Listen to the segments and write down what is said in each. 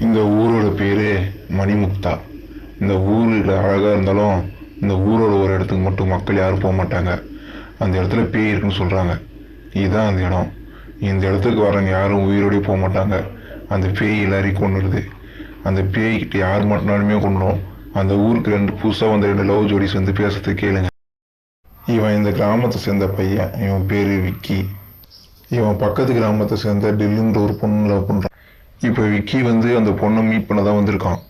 இந்த ஊரோட பேர் மணிமுக்தா. இந்த ஊரில் அழகாக இருந்தாலும் இந்த ஊரோட ஒரு இடத்துக்கு மட்டும் மக்கள் யாரும் போக மாட்டாங்க. அந்த இடத்துல பேய் இருக்குன்னு சொல்கிறாங்க இதுதான் அந்த இடம். இந்த இடத்துக்கு வரவங்க யாரும் உயிரோடய போக மாட்டாங்க. அந்த பேய் எல்லாரையும் கொண்டுடுது அந்த பேய்கிட்ட யார் மாட்டினாலுமே கொண்டுடும் அந்த ஊருக்கு ரெண்டு புதுசாக வந்த ரெண்டு லவ் ஜோடிஸ் வந்து பேசுறது கேளுங்க. இவன் இந்த கிராமத்தை சேர்ந்த பையன். இவன் பேர் விக்கி. இவன் பக்கத்து கிராமத்தை சேர்ந்த டெல்லுன்ற ஒரு பொண்ணு லவ் பண்ணுறான் இப்போ விக்கி வந்து அந்த பொண்ணை மீட் பண்ண தான் வந்திருக்கான்.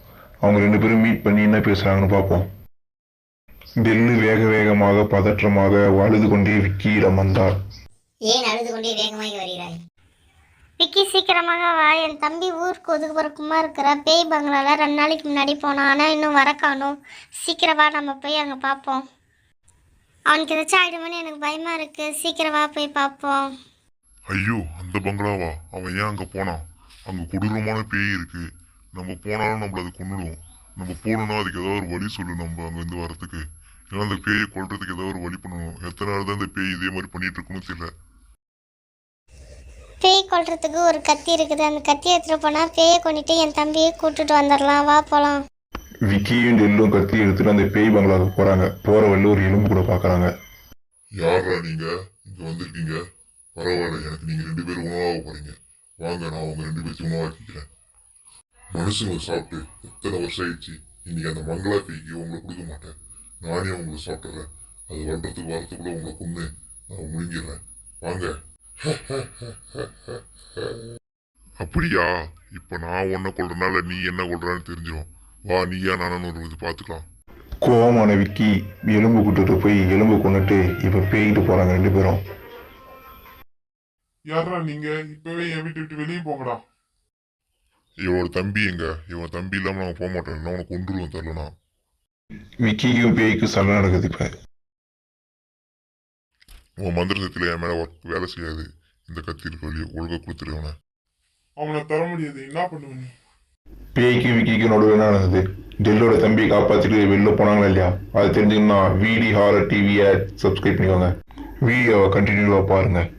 அவங்க ரெண்டு பேரும் மீட் பண்ணி என்ன பேசுகிறாங்கன்னு பார்ப்போம். டெல்லு வேக வேகமாக பதற்றமாக அழுது கொண்டே விக்கியிடம் வந்தார். ஏன் அழுது கொண்டே வேகமாகி வருகிறாய்? விக்கி சீக்கிரமாக வா என் தம்பி ஊருக்கு ஒதுக்குப்புறக்குமா இருக்கிற பேய் பங்களால ரெண்டு நாளைக்கு முன்னாடி போனான் ஆனால் இன்னும் வர காணோம். சீக்கிரம் வா நம்ம போய் அங்கே பார்ப்போம். அவனுக்கு ஏதாச்சும் ஆகிடுமோன்னு எனக்கு பயமாக இருக்குது சீக்கிரம் வா போய் பார்ப்போம். ஐயோ அந்த பங்களாவா? அவன் ஏன் அங்கே போனான்? அங்கே கொடூரமான பேய் இருக்கு. நம்ம போனாலும் நம்மள அது கொன்னுடும். நம்ம போகணும்னா அதுக்கு ஏதாவது ஒரு வழி சொல்லு நம்ம அங்கேருந்து வரதுக்கு ஏன்னா அந்த பேயை கொல்றதுக்கு ஏதாவது ஒரு வழி பண்ணணும். எத்தனை நாள் தான் இந்த பேய் இதே மாதிரி பண்ணிட்டு இருக்குன்னு தெரியல. பேய் கொல்றதுக்கு ஒரு கத்தி இருக்குது. அந்த கத்தியை எடுத்துகிட்டு போனால் பேயை கொண்டுட்டு என் தம்பியை கூட்டிட்டு வந்துடலாம். வா போகலாம் விக்கியும் டெல்லும் கத்தி எடுத்துட்டு அந்த பேய் பங்களாவுக்கு போகிறாங்க போகிற வழியில் ஒரு எலும்பு கூட பார்க்குறாங்க யாரா நீங்க? இங்க வந்திருக்கீங்க. பரவாயில்ல. எனக்கு நீங்க ரெண்டு பேரும் உணவாக போறீங்க. வாங்க நான் அவங்க ரெண்டு பேர்த்தையும் உணவாக்கிக்கிறேன் மனுஷங்களை சாப்பிட்டு எத்தனை வருஷம் ஆயிடுச்சு? இன்னைக்கு அந்த மங்களா பேய்க்கு உங்களை கொடுக்க மாட்டேன். நானே உங்களை சாப்பிட்றேன் அது வர்றதுக்கு வரத்துக்குள்ள உங்களை கொண்டு நான் முழுங்கிடுறேன். வாங்க. அப்படியா? இப்போ நான் ஒன்றை கொள்றனால நீ என்ன கொள்றான்னு தெரிஞ்சிடும் வா நீயா நானும் ஒரு இது பார்த்துக்கலாம். கோவமான விக்கி எலும்பு கூட்டுட்டு போய் எலும்பு கொண்டுட்டு இப்போ பேய்கிட்டு போகிறாங்க ரெண்டு பேரும். யாரா நீங்க? இப்பவே என் வீட்டு விட்டு வெளியே போங்கடா. இவனோட தம்பி எங்க? இவன் தம்பி இல்லாம நான் போக மாட்டேன் நான் உனக்கு கொண்டுருவேன் தரலனா விக்கிக்கும் பேய்க்கும் சண்டை நடக்குது இப்போ. உன் மந்திரத்தில் என் மேல work வேலை செய்யாது. இந்த கத்தி இருக்க வழியை ஒழுங்கா கொடுத்துருவன அவனை தர முடியாது. என்ன பண்ணுவ நீ? பேய்க்கும் விக்கிக்கும் நடுவில் என்ன நடந்தது? டெல்லோட தம்பியை காப்பாற்றிட்டு வெளில போனாங்களா இல்லையா? அது தெரிஞ்சுக்கணும்னா விடி ஹாரர் டிவியை சப்ஸ்கிரைப் பண்ணிக்கோங்க. வீடியோவை கண்டினியூவாக பாருங்கள்